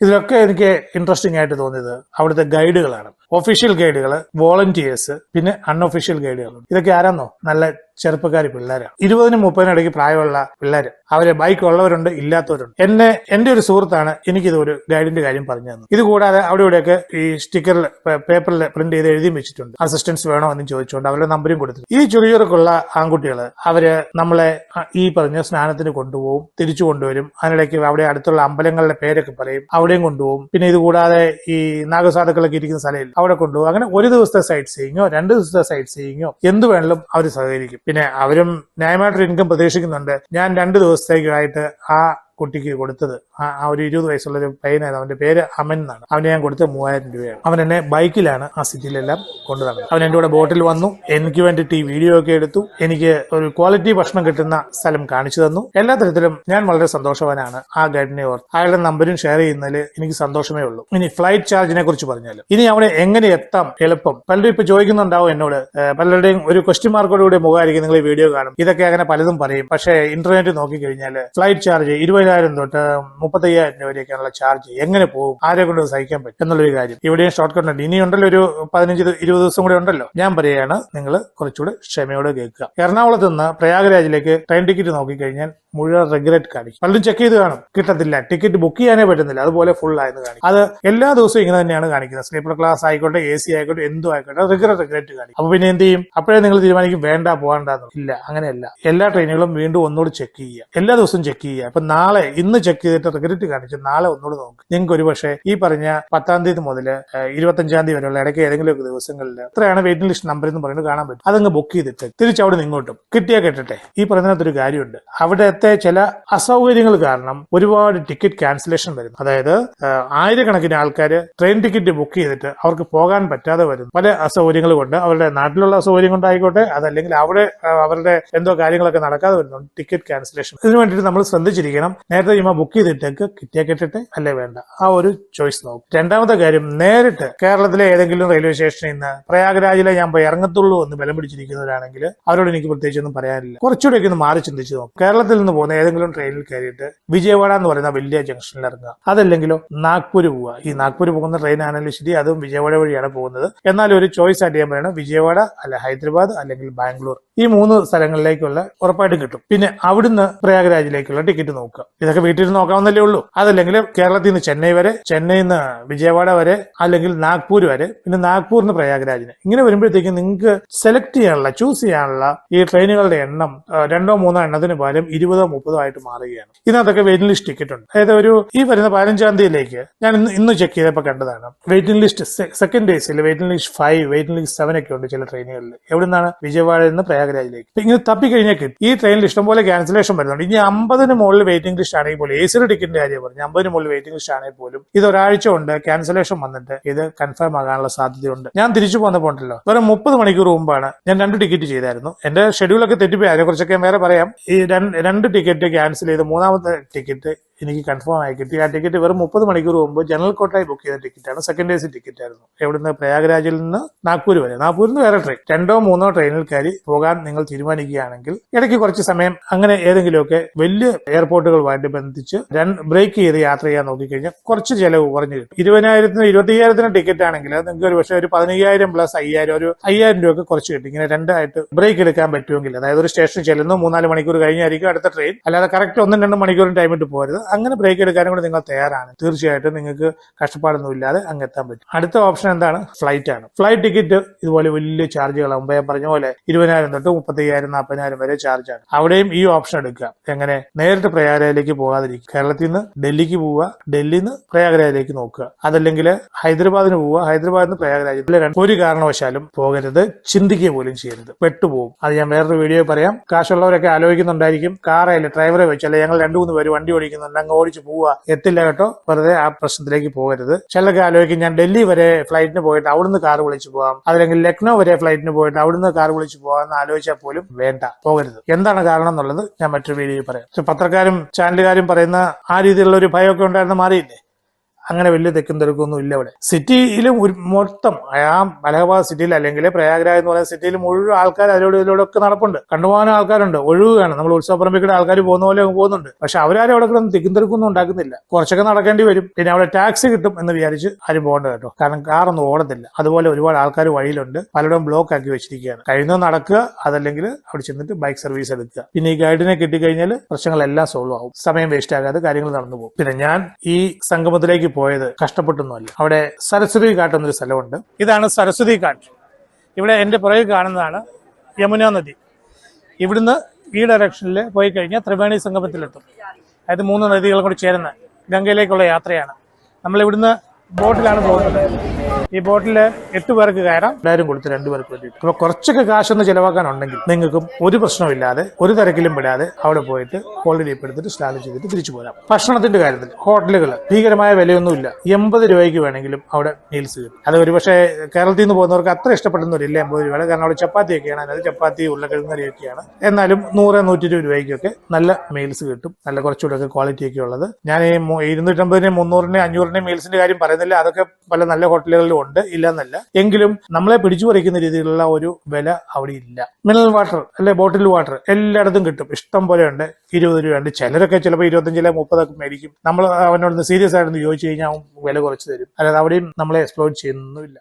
ഇതിലൊക്കെ എനിക്ക് ഇൻട്രസ്റ്റിംഗ് ആയിട്ട് തോന്നിയത് അവിടുത്തെ ഗൈഡുകളാണ് ഒഫീഷ്യൽ ഗൈഡുകൾ വോളണ്ടിയേഴ്സ് പിന്നെ അൺഒഫീഷ്യൽ ഗൈഡുകൾ ഇതൊക്കെ ആരാന്നോ? നല്ല ചെറുപ്പക്കാരി പിള്ളേരാണ് ഇരുപതിനും മുപ്പതിനും ഇടയ്ക്ക് പ്രായമുള്ള പിള്ളേര്. അവരെ ബൈക്ക് ഉള്ളവരുണ്ട് ഇല്ലാത്തവരുണ്ട്. എന്നെ എന്റെ ഒരു സുഹൃത്താണ് എനിക്കിത് ഒരു ഗൈഡിന്റെ കാര്യം പറഞ്ഞു തന്നത്. ഇത് കൂടാതെ അവിടെ ഇവിടെയൊക്കെ ഈ സ്റ്റിക്കറിൽ പേപ്പറിൽ പ്രിന്റ് ചെയ്ത് എഴുതി വെച്ചിട്ടുണ്ട്. അസിസ്റ്റൻസ് വേണോ എന്ന് ചോദിച്ചുകൊണ്ട് അവരുടെ നമ്പരും കൊടുത്തു ഈ ചുറിയുറക്കുള്ള ആൺകുട്ടികൾ അവർ നമ്മളെ ഈ പറഞ്ഞ സ്നാനത്തിന് കൊണ്ടുപോകും തിരിച്ചു കൊണ്ടുവരും. അതിനിടയ്ക്ക് അവിടെ അടുത്തുള്ള അമ്പലങ്ങളുടെ പേരൊക്കെ പറയും അവിടെയും കൊണ്ടുപോകും. പിന്നെ ഇത് കൂടാതെ ഈ നാഗസാധുക്കളൊക്കെ ഇരിക്കുന്ന സ്ഥലയിൽ അവിടെ കൊണ്ടുപോകും. അങ്ങനെ ഒരു ദിവസത്തെ സൈറ്റ് സീയിങ്ങോ രണ്ട് ദിവസത്തെ സൈറ്റ് സീയിങ്ങോ എന്ത് വേണമെങ്കിലും അവർ സഹകരിക്കും. പിന്നെ അവരും ന്യായമായിട്ടൊരു ഇൻകം പ്രതീക്ഷിക്കുന്നുണ്ട്. ഞാൻ രണ്ട് ദിവസത്തേക്കായിട്ട് ആ കുട്ടിക്ക് കൊടുത്തത്. ആ ഒരു ഇരുപത് വയസ്സുള്ള ഒരു പയ്യനായിരുന്നു. അവന്റെ പേര് അമൻ എന്നാണ്. അവന് ഞാൻ കൊടുത്തത് മൂവായിരം രൂപയാണ്. അവൻ എന്നെ ബൈക്കിലാണ് ആ സിറ്റിയിലെല്ലാം കൊണ്ടു നടന്നത് അവൻ എന്റെ കൂടെ ബോട്ടിൽ വന്നു. എനിക്ക് വേണ്ടിയിട്ട് ഈ വീഡിയോ ഒക്കെ എടുത്തു. എനിക്ക് ഒരു ക്വാളിറ്റി ഭക്ഷണം കിട്ടുന്ന സ്ഥലം കാണിച്ചു തന്നു. എല്ലാ തരത്തിലും ഞാൻ വളരെ സന്തോഷവാനാണ് ആ ഗൈഡിനെ ഓർത്ത്. അയാളുടെ നമ്പരും ഷെയർ ചെയ്യുന്നതിൽ എനിക്ക് സന്തോഷമേ ഉള്ളൂ. ഇനി ഫ്ലൈറ്റ് ചാർജിനെ കുറിച്ച് പറഞ്ഞാൽ ഇനി അവിടെ എങ്ങനെ എത്താം എളുപ്പം? പലരും ഇപ്പൊ ചോദിക്കുന്നുണ്ടാവും എന്നോട്. പലരുടെയും ഒരു ക്വസ്റ്റ്യൻ മാർക്കോടുകൂടി മുഖമായിരിക്കും നിങ്ങൾ വീഡിയോ കാണും. ഇതൊക്കെ അങ്ങനെ പലതും പറയും. പക്ഷേ ഇന്റർനെറ്റ് നോക്കിക്കഴിഞ്ഞാൽ ഫ്ലൈറ്റ് ചാർജ് ഇരുപതിനായിരം തൊട്ട് മുപ്പത്തയ്യായിരം രൂപ വരെയൊക്കെയുള്ള ചാർജ് എങ്ങനെ പോകും? ആരെ കൊണ്ട് സഹിക്കാൻ പറ്റും? എന്നുള്ളൊരു കാര്യം. ഇവിടെയും ഷോർട്ട് കട്ട് ഉണ്ട്. ഇനിയുണ്ടല്ലോ ഒരു പതിനഞ്ച് ഇരുപത് ദിവസം കൂടെ ഉണ്ടല്ലോ. ഞാൻ പറയുകയാണ് നിങ്ങൾ കുറച്ചുകൂടെ ക്ഷമയോടെ കേൾക്കുക. എറണാകുളത്ത് നിന്ന് പ്രയാഗരാജിലേക്ക് ട്രെയിൻ ടിക്കറ്റ് നോക്കിക്കഴിഞ്ഞാൽ മുഴുവൻ റെഗുലേറ്റ് കാണിക്കും. പലരും ചെക്ക് ചെയ്ത് കാണും. കിട്ടത്തില്ല. ടിക്കറ്റ് ബുക്ക് ചെയ്യാനേ പറ്റുന്നില്ല. അതുപോലെ ഫുൾ ആയെന്ന് കാണിക്കും. അത് എല്ലാ ദിവസവും ഇങ്ങനെ തന്നെയാണ് കാണിക്കുന്നത്. സ്ലീപ്പർ ക്ലാസ് ആയിക്കോട്ടെ എ സി ആയിക്കോട്ടെ എന്തോ ആയിക്കോട്ടെ റെഗുലർ റെഗുലേറ്റ് കാണിക്കും. അപ്പൊ പിന്നെ എന്ത് ചെയ്യും? അപ്പോഴേ നിങ്ങൾ തീരുമാനിക്കും വേണ്ട പോകണ്ടെന്ന് ഇല്ല അങ്ങനെയല്ല. എല്ലാ ട്രെയിനുകളും വീണ്ടും ഒന്നുകൂടി ചെക്ക് ചെയ്യുക. എല്ലാ ദിവസവും ചെക്ക് ചെയ്യുക. അപ്പൊ നാളെ ഇന്ന് ചെക്ക് ചെയ്തിട്ട് റെഗുലേറ്റ് കാണിച്ച് നാളെ ഒന്നുകൂടി നോക്കും. നിങ്ങൾക്ക് ഒരു പക്ഷേ ഈ പറഞ്ഞ പത്താം തീയതി മുതൽ ഇരുപത്തഞ്ചാം തീയതി വരെയുള്ള ഇടയ്ക്ക് ഏതെങ്കിലും ഒക്കെ ദിവസങ്ങളിൽ എത്രയാണ് വെയിറ്റിംഗ് ലിസ്റ്റ് നമ്പർ എന്ന് പറയുന്നത് കാണാൻ പറ്റും. അതങ്ങ് ബുക്ക് ചെയ്തിട്ട് തിരിച്ചവിടെ അവിടെ ഇങ്ങോട്ടും. കിട്ടിയാ കേട്ടട്ടെ. ഈ പറഞ്ഞതിനകത്തൊരു കാര്യമുണ്ട്. അവിടുത്തെ ചില അസൗകര്യങ്ങൾ കാരണം ഒരുപാട് ടിക്കറ്റ് ക്യാൻസലേഷൻ വരും അതായത് ആയിരക്കണക്കിന് ആൾക്കാർ ട്രെയിൻ ടിക്കറ്റ് ബുക്ക് ചെയ്തിട്ട് അവർക്ക് പോകാൻ പറ്റാതെ വരും പല അസൗകര്യങ്ങൾ കൊണ്ട് അവരുടെ നാട്ടിലുള്ള അസൗകര്യം കൊണ്ടായിക്കോട്ടെ അതല്ലെങ്കിൽ അവിടെ അവരുടെ എന്തോ കാര്യങ്ങളൊക്കെ നടക്കാതെ വരുന്നുണ്ട് ടിക്കറ്റ് ക്യാൻസലേഷൻ. ഇതിനു വേണ്ടിയിട്ട് നമ്മൾ ശ്രദ്ധിച്ചിരിക്കണം. നേരത്തെ ചുമ്മാ ബുക്ക് ചെയ്തിട്ടേക്ക് കിട്ടിയാ കിട്ടട്ടെ അല്ലേ വേണ്ട. ആ ഒരു ചോയ്സ് നോക്കും. രണ്ടാമത്തെ കാര്യം നേരിട്ട് കേരളത്തിലെ ഏതെങ്കിലും റെയിൽവേ സ്റ്റേഷനിൽ നിന്ന് പ്രയാഗ്രാജിലെ ഞാൻ പോയി ഇറങ്ങത്തുള്ളൂ എന്ന് ബലം പിടിച്ചിരിക്കുന്നവരാണെങ്കിൽ അവരോട് എനിക്ക് പ്രത്യേകിച്ചൊന്നും പറയാനില്ല. കുറച്ചുകൂടെ ഒന്ന് മാറി ചിന്തിച്ചു നോക്കും. കേരളത്തിൽ നിന്ന് പോകുന്ന ഏതെങ്കിലും ട്രെയിനിൽ കയറിയിട്ട് വിജയവാഡ എന്ന് പറയുന്ന വലിയ ജംഗ്ഷനിൽ ഇറങ്ങുക. അതല്ലെങ്കിലോ നാഗ്പൂർ പോവുക. ഈ നാഗ്പൂർ പോകുന്ന ട്രെയിൻ ആണെങ്കിലും ശരി അതും വിജയവാഡ വഴിയാണ് പോകുന്നത്. എന്നാൽ ഒരു ചോയ്സ് ആയിട്ട് ഞാൻ പറയണം വിജയവാഡ അല്ല ഹൈദരാബാദ് അല്ലെങ്കിൽ ബാംഗ്ലൂർ. ഈ മൂന്ന് സ്ഥലങ്ങളിലേക്കുള്ള ഉറപ്പായിട്ടും കിട്ടും. പിന്നെ അവിടുന്ന് പ്രയാഗ്രാജിലേക്കുള്ള ടിക്കറ്റ് നോക്കുക. ഇതൊക്കെ വീട്ടിൽ നിന്ന് നോക്കാവുന്നല്ലേ ഉള്ളൂ. അതല്ലെങ്കിൽ കേരളത്തിൽ നിന്ന് ചെന്നൈ വരെ ചെന്നൈയിൽ നിന്ന് വിജയവാഡ വരെ അല്ലെങ്കിൽ നാഗ്പൂർ വരെ പിന്നെ നാഗ്പൂരിൽ നിന്ന് പ്രയാഗ്രാജിന്. ഇങ്ങനെ വരുമ്പോഴത്തേക്കും നിങ്ങൾക്ക് സെലക്ട് ചെയ്യാനുള്ള ചൂസ് ചെയ്യാനുള്ള ഈ ട്രെയിനുകളുടെ എണ്ണം രണ്ടോ മൂന്നോ എണ്ണത്തിന് പകരം ഇരുപതോ മുപ്പതോ ആയിട്ട് മാറുകയാണ്. ഇതിനകത്തൊക്കെ വെയിറ്റിംഗ് ലിസ്റ്റ് ടിക്കറ്റ് ഉണ്ട് അതായത് ഒരു ഈ വരുന്ന പതിനഞ്ചാം തീയതിയിലേക്ക് ഞാൻ ഇന്ന് ഇന്ന് ചെക്ക് ചെയ്തപ്പോൾ കണ്ടതാണ്. വെയിറ്റിംഗ് ലിസ്റ്റ് സെക്കൻഡ് ഡേയ്സിൽ waiting list five waiting list seven ഒക്കെ ഉണ്ട് ചില ട്രെയിനുകളിൽ എവിടെ നിന്നാണ് വിജയവാഡയിൽ നിന്ന് പ്രയാഗ്രാജിലേക്ക് ഇങ്ങനെ തപ്പിക്കഴിഞ്ഞാൽ കിട്ടും. ഈ ട്രെയിനിൽ ഇഷ്ടംപോലെ ക്യാൻസലേഷൻ വരുന്നുണ്ട്. ഇനി അമ്പതിന് മുകളിൽ വെയിറ്റിംഗ് ലിസ്റ്റ് ആണെങ്കിൽ പോലും എ സി ടിക്കറ്റിന്റെ കാര്യം പറഞ്ഞു അമ്പതിന് മുകളിൽ വെയിറ്റിംഗ് ലിസ്റ്റ് ആണെങ്കിൽ പോലും ഇത് ഒരാഴ്ച കൊണ്ട് ക്യാൻസലേഷൻ വന്നിട്ട് ഇത് കൺഫേം ആകാനുള്ള സാധ്യതയുണ്ട്. ഞാൻ തിരിച്ചു പോന്നപ്പോൾ ഉണ്ടല്ലോ വെറും മുപ്പത് മണിക്കൂർ മുമ്പാണ് ഞാൻ രണ്ട് ടിക്കറ്റ് ചെയ്തായിരുന്നു. എന്റെ ഷെഡ്യൂളൊക്കെ തെറ്റിപ്പോയി. അതിനെ കുറിച്ചൊക്കെ ഞാൻ വേറെ പറയാം. ഈ രണ്ട് ടിക്കറ്റ് ക്യാൻസൽ ചെയ്ത് മൂന്നാമത്തെ ടിക്കറ്റ് എനിക്ക് കൺഫേം ആയി കിട്ടി. ആ ടിക്കറ്റ് വെറും മുപ്പത് മണിക്കൂർ മുമ്പ് ജനറൽ കോട്ടായി ബുക്ക് ചെയ്ത ടിക്കറ്റാണ് സെക്കൻഡ് എ സി ടിക്കറ്റ് ആയിരുന്നു. എവിടുന്ന്? പ്രയാഗ്രാജിൽ നിന്ന് നാഗ്പൂർ വരെ. നാഗ്പൂരിൽ നിന്ന് വേറെ ട്രെയിൻ രണ്ടോ മൂന്നോ ട്രെയിനിൽ കയറി പോകാൻ നിങ്ങൾ തീരുമാനിക്കുകയാണെങ്കിൽ ഇടയ്ക്ക് കുറച്ച് സമയം അങ്ങനെ ഏതെങ്കിലുമൊക്കെ വലിയ എയർപോർട്ടുകളുമായിട്ട് ബന്ധിച്ച് രണ്ട് ബ്രേക്ക് ചെയ്ത് യാത്ര ചെയ്യാൻ നോക്കിക്കഴിഞ്ഞാൽ കുറച്ച് ചെലവ് കുറഞ്ഞു കിട്ടും. ഇരുപതിനായിരത്തിന് ഇരുപത്തിയ്യായിരത്തിന് ടിക്കറ്റ് ആണെങ്കിൽ നിങ്ങൾക്ക് ഒരു പക്ഷേ ഒരു പതിനയ്യായിരം പ്ലസ് അയ്യായിരം ഒരു അയ്യായിരം രൂപ കുറച്ച് കിട്ടും. ഇങ്ങനെ രണ്ടായിട്ട് ബ്രേക്ക് എടുക്കാൻ പറ്റുമെങ്കിൽ. അതായത് ഒരു സ്റ്റേഷനിൽ ചെല്ലുന്നു മൂന്നാൽ മണിക്കൂർ കഴിഞ്ഞായിരിക്കും അടുത്ത ട്രെയിൻ അല്ലാതെ കറക്റ്റ് ഒന്നും രണ്ടും മണിക്കൂറും ടൈം ഇട്ട് പോരുത്. അങ്ങനെ ബ്രേക്ക് എടുക്കാനും കൂടെ നിങ്ങൾ തയ്യാറാണ്. തീർച്ചയായിട്ടും നിങ്ങൾക്ക് കഷ്ടപ്പാടൊന്നും ഇല്ലാതെ അങ്ങ് എത്താൻ പറ്റും. അടുത്ത ഓപ്ഷൻ എന്താണ്? ഫ്ലൈറ്റ് ആണ്. ഫ്ലൈറ്റ് ടിക്കറ്റ് ഇതുപോലെ വലിയ ചാർജുകൾ ഞാൻ പറഞ്ഞ പോലെ ഇരുപതിനായിരം തൊട്ട് മുപ്പത്തയ്യായിരം നാൽപ്പതിനായിരം വരെ ചാർജ് ആണ്. അവിടെയും ഈ ഓപ്ഷൻ എടുക്കാം എങ്ങനെ? നേരിട്ട് പ്രയാഗരയിലേക്ക് പോകാതിരിക്കും കേരളത്തിൽ നിന്ന് ഡൽഹിക്ക് പോവുക ഡൽഹിയിൽ നിന്ന് പ്രയാഗരാജിലേക്ക് നോക്കുക. അതല്ലെങ്കിൽ ഹൈദരാബാദിന് പോവുക ഹൈദരാബാദിൽ നിന്ന് പ്രയാഗരാജ് ഒരു കാരണവശാലും പോകരുത്. ചിന്തിക്കുക പോലും ചെയ്യരുത്. പെട്ടുപോകും. അത് ഞാൻ വേറൊരു വീഡിയോ പറയാം. കാശുള്ളവരൊക്കെ ആലോചിക്കുന്നുണ്ടായിരിക്കും. കാറയിൽ ഡ്രൈവറെ വെച്ചല്ലേ ഞങ്ങൾ രണ്ടു മൂന്ന് പേര് വണ്ടി ഓടിക്കുന്നുണ്ട്. അങ്ങ് ഓടിച്ചു പോവുക എത്തില്ല കേട്ടോ. വെറുതെ ആ പ്രശ്നത്തിലേക്ക് പോകരുത്. ചിലർക്ക് ആലോചിക്കും ഞാൻ ഡൽഹി വരെ ഫ്ലൈറ്റിന് പോയിട്ട് അവിടുന്ന് കാർ വിളിച്ചു പോകാം അതല്ലെങ്കിൽ ലക്നൗ വരെ ഫ്ലൈറ്റിന് പോയിട്ട് അവിടുന്ന് കാർ വിളിച്ചു പോകാം എന്ന് ആലോചിച്ചാൽ പോലും വേണ്ട. പോകരുത്. എന്താണ് കാരണം എന്നുള്ളത് ഞാൻ മറ്റൊരു വീഡിയോയിൽ പറയാം. പത്രക്കാരും ചാനലുകാരും പറയുന്ന ആ രീതിയിലുള്ള ഒരു ഭയമൊക്കെ ഉണ്ടായിരുന്നു മാറിയില്ലേ? അങ്ങനെ വലിയ തെക്കും തിരക്കൊന്നും ഇല്ല ഇവിടെ. സിറ്റിയിലും മൊത്തം ആ അലഹബാദ് സിറ്റിയിൽ അല്ലെങ്കിൽ പ്രയാഗ്രാജ് എന്ന് പറയുന്ന സിറ്റിയിൽ മുഴുവൻ ആൾക്കാർ അതിലൂടെ ഇതിലൂടെ ഒക്കെ നടപ്പുണ്ട്. കണ്ടുപോകാനും ആൾക്കാരുണ്ട്. ഒഴിവുകയാണ്. നമ്മൾ ഉത്സവപ്പറമ്പിക്കൂടെ ആൾക്കാർ പോകുന്ന പോലെ പോകുന്നുണ്ട്. പക്ഷെ അവരാരും അവിടെ കിടന്ന് തെക്കും തിരക്കൊന്നും ഉണ്ടാക്കുന്നില്ല. കുറച്ചൊക്കെ നടക്കേണ്ടി വരും. പിന്നെ അവിടെ ടാക്സി കിട്ടും എന്ന് വിചാരിച്ച് ആരും പോകേണ്ട കേട്ടോ. കാരണം കാറൊന്നും ഓടത്തില്ല. അതുപോലെ ഒരുപാട് ആൾക്കാർ വഴിയിലുണ്ട്. പലരും ബ്ലോക്ക് ആക്കി വെച്ചിരിക്കുകയാണ്. കഴിയുന്നത് നടക്കുക അതല്ലെങ്കിൽ അവിടെ ചെന്നിട്ട് ബൈക്ക് സർവീസ് എടുക്കുക. പിന്നെ ഈ ഗൈഡിനെ കിട്ടിക്കഴിഞ്ഞാൽ പ്രശ്നങ്ങളെല്ലാം സോൾവ് ആവും. സമയം വേസ്റ്റ് ആകാതെ കാര്യങ്ങൾ നടന്നു പോകും. പിന്നെ ഞാൻ ഈ സംഗമത്തിലേക്ക് പോയത് കഷ്ടപ്പെട്ടൊന്നുമല്ല. അവിടെ സരസ്വതി ഘാട്ട് എന്നൊരു സ്ഥലമുണ്ട്. ഇതാണ് സരസ്വതി ഘാട്ട് ഇവിടെ എന്റെ പുറകിൽ കാണുന്നതാണ് യമുന നദി. ഇവിടുന്ന് ഈ ഡയറക്ഷനിൽ പോയി കഴിഞ്ഞാൽ ത്രിവേണി സംഗമത്തിലെത്തും. അതായത് മൂന്ന് നദികൾ കൂടി ചേരുന്ന ഗംഗയിലേക്കുള്ള യാത്രയാണ്. നമ്മൾ ഇവിടുന്ന് ബോട്ടിലാണ് പോകുന്നത്. ഈ ബോട്ടിൽ എട്ട് പേർക്ക് കയറാം. എല്ലാവരും കൊടുത്ത് രണ്ടു പേർക്ക് വേണ്ടിയിട്ട് അപ്പൊ കുറച്ചൊക്കെ കാശൊന്ന് ചിലവാക്കാനുണ്ടെങ്കിൽ നിങ്ങൾക്കും ഒരു പ്രശ്നമില്ലാതെ ഒരു തിരക്കിലും വിടാതെ അവിടെ പോയിട്ട് ഹോളിഡേ എടുത്തിട്ട് സ്റ്റാൻഡ് ചെയ്തിട്ട് തിരിച്ചു പോരാം. ഭക്ഷണത്തിന്റെ കാര്യത്തിൽ ഹോട്ടലുകൾ ഭീകരമായ വിലയൊന്നുമില്ല. എൺപത് രൂപയ്ക്ക് വേണമെങ്കിലും അവിടെ മീൽസ് കിട്ടും. അത് ഒരുപക്ഷെ കേരളത്തിൽ നിന്ന് പോകുന്നവർക്ക് അത്ര ഇഷ്ടപ്പെടുന്നവരില്ല എൺപത് രൂപയുടെ കാരണം അവിടെ ചപ്പാത്തിയൊക്കെയാണ് അതായത് ചപ്പാത്തി ഉരുളക്കിഴങ്ങ് കറിയൊക്കെയാണ് എന്നാലും നൂറ് നൂറ്റി ഇരുപത് രൂപയ്ക്കൊക്കെ നല്ല മീൽസ് കിട്ടും. നല്ല കുറച്ചുകൂടെ ഒക്കെ ക്വാളിറ്റി ഒക്കെ ഉള്ളത്. ഞാൻ ഈ ഇരുന്നൂറ്റമ്പതിന് മുന്നൂറിന് അഞ്ഞൂറിന് മീൽസിന്റെ കാര്യം പറയുന്നില്ല. അതൊക്കെ പല നല്ല ഹോട്ടലുകളിലും ഉണ്ട് ഇല്ലെന്നല്ല. എങ്കിലും നമ്മളെ പിടിച്ചു പറിക്കുന്ന രീതിയിലുള്ള ഒരു വില അവിടെ ഇല്ല. മിനറൽ വാട്ടർ അല്ലെ ബോട്ടിൽ വാട്ടർ എല്ലായിടത്തും കിട്ടും. ഇഷ്ടം പോലെ ഉണ്ട്. ഇരുപത് രൂപയുണ്ട് ചിലരൊക്കെ ചിലപ്പോൾ ഇരുപത്തഞ്ചിലെ മുപ്പതൊക്കെ മേടിക്കും. നമ്മൾ അവനോട് സീരിയസ് ആയിട്ടൊന്ന് ചോദിച്ചു കഴിഞ്ഞാൽ വില കുറച്ച് തരും. അല്ലാതെ അവിടെയും നമ്മളെ എക്സ്പ്ലോർ ചെയ്യുന്നൊന്നുമില്ല.